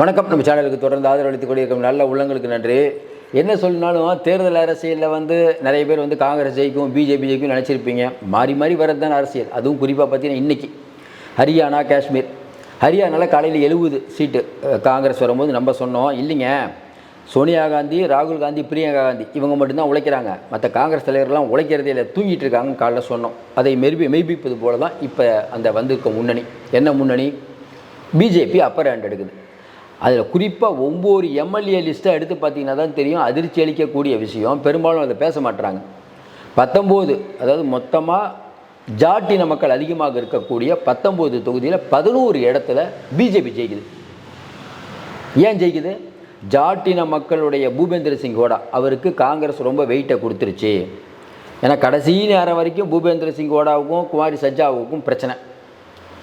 வணக்கம். நம்ம சேனலுக்கு தொடர்ந்து ஆதரவு அளித்துக் கொண்டிருக்கும் நல்ல உள்ளங்களுக்கு நன்றி. என்ன சொல்லினாலும் தேர்தல் அரசியலில் வந்து நிறைய பேர் வந்து காங்கிரஸ் ஜெயிக்கும் பிஜேபி ஜெயிக்கும் நினச்சிருப்பீங்க. மாறி மாறி வரது தான் அரசியல். அதுவும் குறிப்பாக பார்த்தீங்கன்னா இன்றைக்கி ஹரியானா காஷ்மீர். ஹரியானாவில் காலையில் எழுபது சீட்டு காங்கிரஸ் வரும்போது நம்ம சொன்னோம். இல்லைங்க. சோனியா காந்தி ராகுல் காந்தி பிரியங்கா காந்தி இவங்க மட்டும்தான் உழைக்கிறாங்க. மற்ற காங்கிரஸ் தலைவர்கள்லாம் உழைக்கிறதே இல்லை தூங்கிட்டு இருக்காங்கன்னு காலைல சொன்னோம். அதை மெருபி மெய்ப்பிப்பது போல தான் இப்போ அந்த வந்திருக்க முன்னணி. என்ன முன்னணி? பிஜேபி அப்பர் ஹேண்ட் எடுக்குது. அதில் குறிப்பாக ஒவ்வொரு எம்எல்ஏ லிஸ்ட்டை எடுத்து பார்த்தீங்கன்னா தான் தெரியும். அதிர்ச்சி அளிக்கக்கூடிய விஷயம். பெரும்பாலும் அதை பேச மாட்டுறாங்க பத்தொம்போது அதாவது மொத்தமாக ஜாட்டின மக்கள் அதிகமாக இருக்கக்கூடிய பத்தொம்போது தொகுதியில் பதினோரு இடத்துல பிஜேபி ஜெயிக்குது. ஏன் ஜெயிக்குது? ஜாட்டின மக்களுடைய பூபேந்திர சிங் ஹோடா அவருக்கு காங்கிரஸ் ரொம்ப வெயிட்டை கொடுத்துருச்சு. ஏன்னா கடைசி நேரம் வரைக்கும் பூபேந்திர சிங் ஹோடாவுக்கும் குமாரி சஜ்ஜாவுக்கும் பிரச்சனை.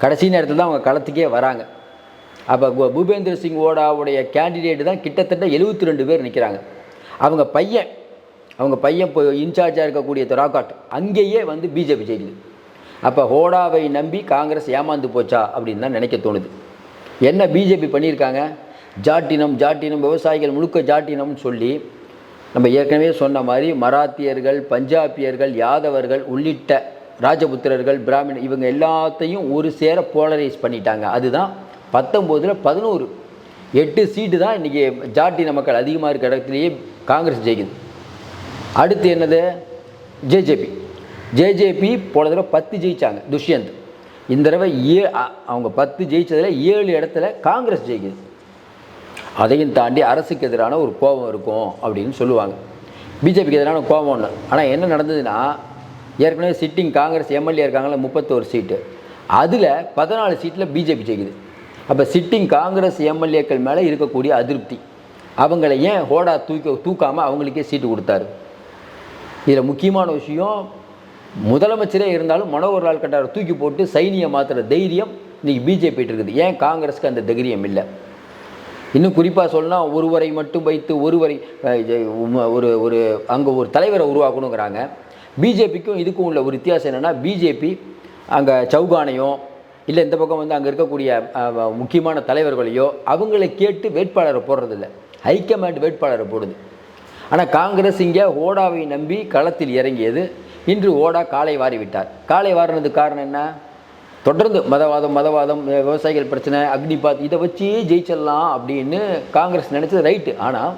கடைசி நேரத்தில் தான் அவங்க களத்துக்கே வராங்க. அப்போ பூபேந்திர சிங் ஓடாவுடைய கேண்டிடேட் தான் கிட்டத்தட்ட எழுபத்தி ரெண்டு பேர் நிற்கிறாங்க அவங்க பையன் அவங்க பையன் இப்போ இன்சார்ஜாக இருக்கக்கூடிய தெராகாட் அங்கேயே வந்து பிஜேபி ஜெயிக்குது. அப்போ ஹோடாவை நம்பி காங்கிரஸ் ஏமாந்து போச்சா அப்படின்னு தான் நினைக்க தோணுது. என்ன பிஜேபி பண்ணியிருக்காங்க? ஜாட்டினம் ஜாட்டினம் விவசாயிகள் முழுக்க ஜாட்டினம்னு சொல்லி நம்ம ஏற்கனவே சொன்ன மாதிரி மராத்தியர்கள் பஞ்சாபியர்கள் யாதவர்கள் உள்ளிட்ட ராஜபுத்திரர்கள் பிராமண இவங்க எல்லாத்தையும் ஒரு சேர போலரைஸ் பண்ணிட்டாங்க. அதுதான் பத்தொம்போதில் பதினோரு. எட்டு சீட்டு தான் இன்றைக்கி ஜாட்டின மக்கள் அதிகமாக இருக்கிற இடத்துலையே காங்கிரஸ் ஜெயிக்குது. அடுத்து என்னது? ஜேஜேபி. ஜேஜேபி போன தடவை பத்து ஜெயித்தாங்க துஷ்யந்த். இந்த தடவை ஏ அவங்க பத்து ஜெயிச்சதில் ஏழு இடத்துல காங்கிரஸ் ஜெயிக்குது. அதையும் தாண்டி அரசுக்கு எதிரான ஒரு கோபம் இருக்கும் அப்படின்னு சொல்லுவாங்க. பிஜேபிக்கு எதிரான கோபம் ஒன்று ஆனால் என்ன நடந்ததுன்னா ஏற்கனவே சிட்டிங் காங்கிரஸ் எம்எல்ஏ இருக்காங்களே முப்பத்தோரு சீட்டு அதில் பதினாலு சீட்டில் பிஜேபி ஜெயிக்குது. அப்போ சிட்டிங் காங்கிரஸ் எம்எல்ஏக்கள் மேலே இருக்கக்கூடிய அதிருப்தி. அவங்கள ஏன் ஹோடா தூக்க தூக்காமல் அவங்களுக்கே சீட்டு கொடுத்தாரு? இதில் முக்கியமான விஷயம் முதலமைச்சரே இருந்தாலும் மனோகர் கட்டாரை தூக்கி போட்டு சைனியை மாற்றுற தைரியம் இன்றைக்கி பிஜேபி இருக்குது. ஏன் காங்கிரஸுக்கு அந்த தைரியம் இல்லை? இன்னும் குறிப்பாக சொல்லலாம் ஒருவரை மட்டும் வைத்து ஒருவரை ஒரு ஒரு அங்கே ஒரு தலைவரை உருவாக்கணுங்கிறாங்க. பிஜேபிக்கும் இதுக்கும் உள்ள ஒரு வித்தியாசம் என்னென்னா பிஜேபி அங்கே சௌகானையும் இல்லை இந்த பக்கம் வந்து அங்கே இருக்கக்கூடிய முக்கியமான தலைவர்களையோ அவங்களை கேட்டு வேட்பாளரை போடுறதில்ல. ஹைகமாண்ட் வேட்பாளரை போடுது. ஆனால் காங்கிரஸ் இங்கே ஓடாவை நம்பி களத்தில் இறங்கியது. இன்று ஓடா காலை வாரி விட்டார் காலை வாரினதுக்கு காரணம் என்ன? தொடர்ந்து மதவாதம் மதவாதம் விவசாயிகள் பிரச்சனை அக்னிபாத் இதை வச்சு ஜெயிச்சிடலாம் அப்படின்னு காங்கிரஸ் நினச்சது ரைட்டு. ஆனால்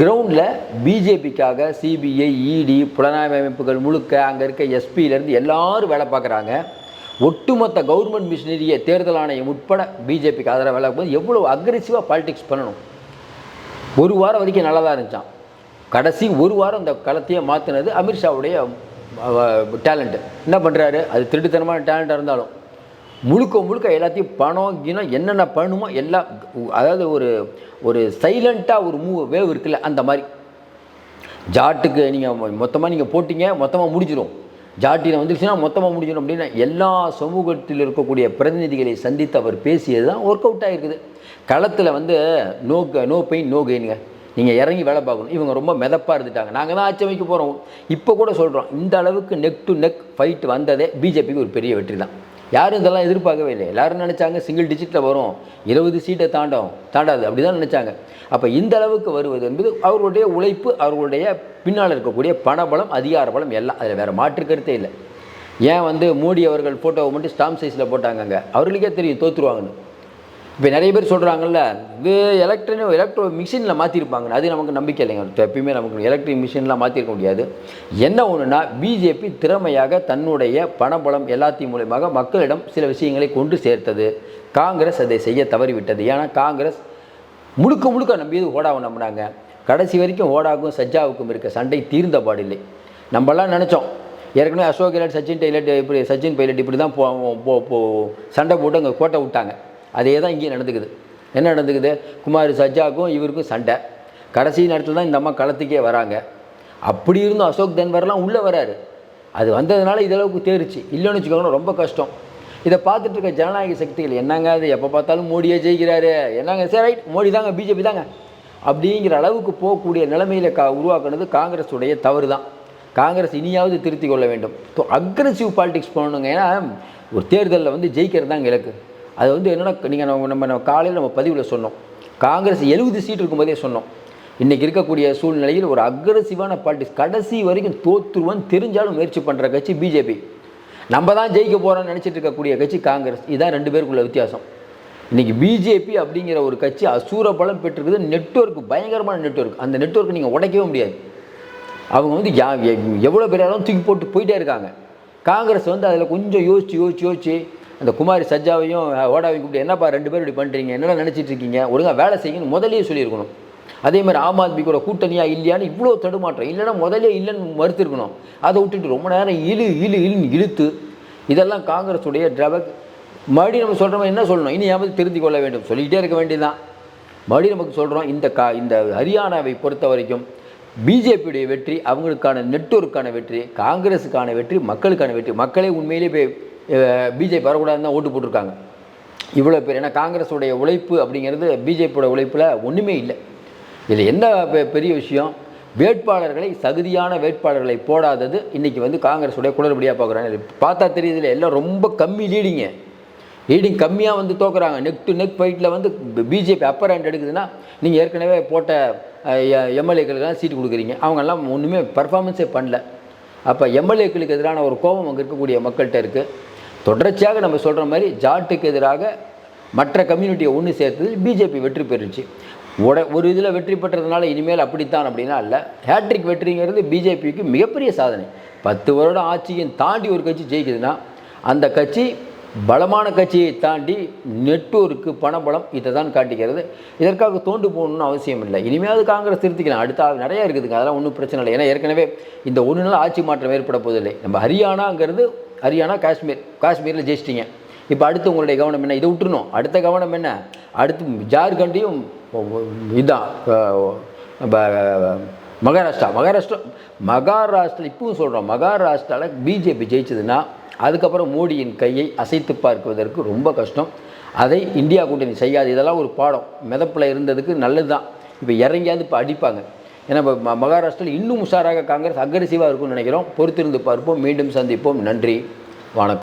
கிரவுண்டில் பிஜேபிக்காக சிபிஐ இடி புலனாய்வு அமைப்புகள் முழுக்க அங்கே இருக்க எஸ்பியிலேருந்து எல்லாரும் வேலை பார்க்குறாங்க. ஒட்டுமொத்த கவர்மெண்ட் மிஷினரியை தேர்தல் ஆணையம் உட்பட பிஜேபிக்கு ஆதரவு வேலை எவ்வளோ அக்ரெசிவாக பாலிடிக்ஸ் பண்ணணும்? ஒரு வாரம் வரைக்கும் நல்லா தான் இருந்துச்சான் கடைசி ஒரு வாரம் இந்த களத்தையே மாற்றினது அமித்ஷாவுடைய டேலண்ட்டு என்ன பண்ணுறாரு அது திருட்டுத்தனமான டேலண்ட்டாக இருந்தாலும். முழுக்க முழுக்க எல்லாத்தையும் பணம் கிணம் என்னென்ன பண்ணுமோ எல்லாம் அதாவது ஒரு ஒரு சைலண்ட்டாக ஒரு மூவ் வேவ் இருக்குல்ல அந்த மாதிரி. ஜாட்டுக்கு நீங்கள் மொத்தமாக நீங்கள் போட்டிங்க மொத்தமாக முடிஞ்சிடும் ஜாட்டியில் வந்துருச்சுன்னா மொத்தமாக முடிஞ்சிடும் அப்படின்னா எல்லா சமூகத்தில் இருக்கக்கூடிய பிரதிநிதிகளை சந்தித்து அவர் பேசியது தான் ஒர்க் அவுட் ஆகிருக்குது களத்தில் வந்து நோ நோ பெயின் நோ கெயினுங்க நீங்கள் இறங்கி வேலை பார்க்கணும். இவங்க ரொம்ப மிதப்பாக இருந்துட்டாங்க. நாங்கள் தான் ஆட்சி போகிறோம் இப்போ கூட சொல்கிறோம் இந்த அளவுக்கு நெக் டு நெக் ஃபைட் வந்ததே பிஜேபிக்கு ஒரு பெரிய வெற்றி தான் யாரும் இதெல்லாம் எதிர்பார்க்கவே இல்லை எல்லாரும் நினச்சாங்க சிங்கிள் டிஜிட்டில் வரும். இருபது சீட்டை தாண்டும் தாண்டாது. அப்படி தான் நினச்சாங்க. அப்போ இந்த அளவுக்கு வருவது என்பது அவர்களுடைய உழைப்பு அவர்களுடைய பின்னால் இருக்கக்கூடிய பணபலம் அதிகார பலம் எல்லாம். அதில் வேறு மாற்று கருத்தே இல்லை. ஏன் வந்து மோடி அவர்கள் ஃபோட்டோவை மட்டும் ஸ்டாம்ப் சைஸில் போட்டாங்க அங்கே அவர்களுக்கே தெரியும் தோற்றுருவாங்கன்னு இப்போ நிறைய பேர் சொல்கிறாங்கல்ல இது எலக்ட்ரினோ எலக்ட்ரோ மிஷினில் மாற்றிருப்பாங்க அது நமக்கு நம்பிக்கை இல்லைங்க. எப்பயுமே நமக்கு எலக்ட்ரிக் மிஷின்லாம் மாற்றிருக்க முடியாது. என்ன ஒன்றுனா பிஜேபி திறமையாக தன்னுடைய பணபலம் எல்லாத்தையும் மூலயமாக மக்களிடம் சில விஷயங்களை கொண்டு சேர்த்தது. காங்கிரஸ் அதை செய்ய தவறிவிட்டது. ஏன்னா காங்கிரஸ் முழுக்க முழுக்க நம்பியது ஓடாவை நம்பினாங்க. கடைசி வரைக்கும் ஓடாவுக்கும் சஜ்ஜாவுக்கும் இருக்க சண்டை தீர்ந்த பாடில்லை. நம்மலாம் நினச்சோம். ஏற்கனவே அசோக் கெலாட் சச்சின் டெய்லட் இப்படி சச்சின் பைலட் இப்படி தான் போ- போ சண்டை போட்டு அங்கே கோட்டை விட்டாங்க. அதே தான் இங்கேயும் நடந்துக்குது. என்ன நடந்துக்குது? குமார் சஜ்ஜாவுக்கும் இவருக்கும் சண்டை. கடைசி நேரத்தில் தான் இந்த அம்மா களத்துக்கே வராங்க. அப்படி இருந்தும் அசோக் தன்வர்லாம் உள்ளே வராரு. அது வந்ததுனால இதளவுக்கு தேறிச்சு. இல்லைன்னு வச்சுக்கோங்களேன் ரொம்ப கஷ்டம். இதை பார்த்துட்டு இருக்க ஜனநாயக சக்திகள் என்னங்க அது? எப்போ பார்த்தாலும் மோடியே ஜெயிக்கிறாரு. என்னங்க சரி ரைட் மோடி தாங்க பிஜேபி தாங்க. அப்படிங்கிற அளவுக்கு போகக்கூடிய நிலைமையில் கா உருவாக்குனது காங்கிரஸுடைய தவறு தான் காங்கிரஸ் இனியாவது திருத்திக் கொள்ள வேண்டும். அக்ரஸிவ் பாலிடிக்ஸ் பண்ணணுங்க ஏன்னா ஒரு தேர்தலில் வந்து ஜெயிக்கிறது தான் இலக்கு. அது வந்து என்னென்னா நீங்கள் நம்ம நம்ம நம்ம காலையில் நம்ம பதிவில் சொன்னோம். காங்கிரஸ் எழுபது சீட் இருக்கும்போதே சொன்னோம். இன்றைக்கி இருக்கக்கூடிய சூழ்நிலையில் ஒரு அக்ரஸிவான பாலிட்டிக்ஸ் கடைசி வரைக்கும் தோற்றுருவன் தெரிஞ்சாலும் முயற்சி பண்ணுற கட்சி பிஜேபி. நம்ம தான் ஜெயிக்க போகிறோம்னு நினச்சிட்டு இருக்கக்கூடிய கட்சி காங்கிரஸ். இதுதான் ரெண்டு பேருக்குள்ள வித்தியாசம். இன்றைக்கி பிஜேபி அப்படிங்கிற ஒரு கட்சி அசூர பலம் பெற்றிருக்குது. நெட்வொர்க் பயங்கரமான நெட்வொர்க் அந்த நெட்வொர்க் நீங்கள் உடைக்கவே முடியாது. அவங்க வந்து யா எவ்வளோ பேராலும் தூக்கி போட்டு போயிட்டே இருக்காங்க. காங்கிரஸ் வந்து அதில் கொஞ்சம் யோசிச்சு யோசிச்சு யோசிச்சு அந்த குமாரி சஜ்ஜாவையும் ஓடாவையும் கூப்பிட்டு என்னப்பா ரெண்டு பேரும் இப்படி பண்ணுறீங்க என்னென்ன நினச்சிட்டு இருக்கீங்க? ஒழுங்காக வேலை செய்யுங்கன்னு முதலே சொல்லியிருக்கணும். அதே மாதிரி ஆம் ஆத்மி கூட கூட்டணியா இல்லையான்னு இவ்வளோ தடுமாற்றம். இல்லைன்னா முதல்ல இல்லைன்னு மறுத்துருக்கணும். அதை விட்டுட்டு ரொம்ப நேரம் இழு இழு இழுன்னு இழுத்து இதெல்லாம் காங்கிரஸுடைய டிரபக் மறுபடியும் நம்ம சொல்கிற மாதிரி என்ன சொல்லணும்? இனி யாவது திருத்திக் கொள்ள வேண்டும். சொல்லிக்கிட்டே இருக்க வேண்டியதுதான். மறுபடியும் நமக்கு சொல்கிறோம் இந்த கா இந்த ஹரியானாவை பொறுத்த வரைக்கும் பிஜேபியுடைய வெற்றி அவங்களுக்கான நெட்வொர்க்கான வெற்றி காங்கிரஸுக்கான வெற்றி மக்களுக்கான வெற்றி. மக்களே உண்மையிலேயே போய் பிஜேபி வரக்கூடாதுன்னு தான் ஓட்டு போட்டிருக்காங்க. இவ்வளோ பேர் ஏன்னா காங்கிரஸுடைய உழைப்பு அப்படிங்கிறது பிஜேபியோட உழைப்பில் ஒன்றுமே இல்லை. இதில் என்ன பெ- பெரிய விஷயம்? வேட்பாளர்களை தகுதியான வேட்பாளர்களை போடாதது இன்றைக்கி வந்து காங்கிரஸுடைய குளறுபடியாக பார்க்குறாங்க பார்த்தா தெரியுதுல எல்லாம் ரொம்ப கம்மி லீடிங்க லீடிங் கம்மியாக வந்து தோக்குறாங்க. நெக் டு நெக் ஃபைட்டில் வந்து பிஜேபி அப்பர் ஹேண்ட் எடுக்குதுன்னா நீங்கள் ஏற்கனவே போட்ட எம்எல்ஏக்களுக்கெல்லாம் சீட்டு கொடுக்குறீங்க. அவங்கெல்லாம் ஒன்றுமே பர்ஃபார்மன்ஸே பண்ணல. அப்போ எம்எல்ஏக்களுக்கு எதிரான ஒரு கோபம் அங்கே இருக்கக்கூடிய மக்கள்கிட்ட இருக்குது தொடர்ச்சியாக நம்ம சொல்கிற மாதிரி ஜாட்டுக்கு எதிராக மற்ற கம்யூனிட்டியை ஒன்று சேர்த்ததில் பிஜேபி வெற்றி பெறுச்சு. உட ஒரு இதில் வெற்றி பெற்றதுனால இனிமேல் அப்படித்தான் அப்படின்னா இல்லை ஹேட்ரிக் வெற்றிங்கிறது பிஜேபிக்கு மிகப்பெரிய சாதனை. பத்து வருடம் ஆட்சியும் தாண்டி ஒரு கட்சி ஜெயிக்குதுன்னா அந்த கட்சி பலமான கட்சியை தாண்டி நெட்வொர்க்கு பணபலம் இதை தான் காட்டிக்கிறது. இதற்காக தோண்டு போகணும்னு அவசியம் இல்லை. இனிமேல் காங்கிரஸ் திருத்திக்கலாம். அடுத்த நிறையா இருக்குதுங்க. அதெல்லாம் ஒன்றும் பிரச்சனை இல்லை. ஏன்னா ஏற்கனவே இந்த ஒன்று நாள் ஆட்சி மாற்றம் ஏற்பட போதில்லை நம்ம ஹரியானாங்கிறது ஹரியானா காஷ்மீர். காஷ்மீரில் ஜெயிச்சிட்டிங்க. இப்போ அடுத்து உங்களுடைய கவனம் என்ன? இதை விட்டுருணும் அடுத்த கவனம் என்ன? அடுத்து ஜார்க்கண்டையும் இதுதான் மகாராஷ்டிரா. மகாராஷ்டிரா மகாராஷ்டிரா இப்பவும் சொல்கிறோம் மகாராஷ்டிராவில் பிஜேபி ஜெயிச்சதுன்னா அதுக்கப்புறம் மோடியின் கையை அசைத்து பார்க்குவதற்கு ரொம்ப கஷ்டம். அதை இந்தியா கூட்டணி செய்யாது. இதெல்லாம் ஒரு பாடம். மிதப்பில் இருந்ததுக்கு நல்லது தான் இப்போ இறங்கியாவது இப்போ அடிப்பாங்க. ஏன்னா இப்போ மகாராஷ்டிராவில் இன்னும் உஷாராக காங்கிரஸ் அக்ரெசிவாக இருக்கும்னு நினைக்கிறோம். பொறுத்திருந்து பார்ப்போம். மீண்டும் சந்திப்போம். நன்றி. வணக்கம்.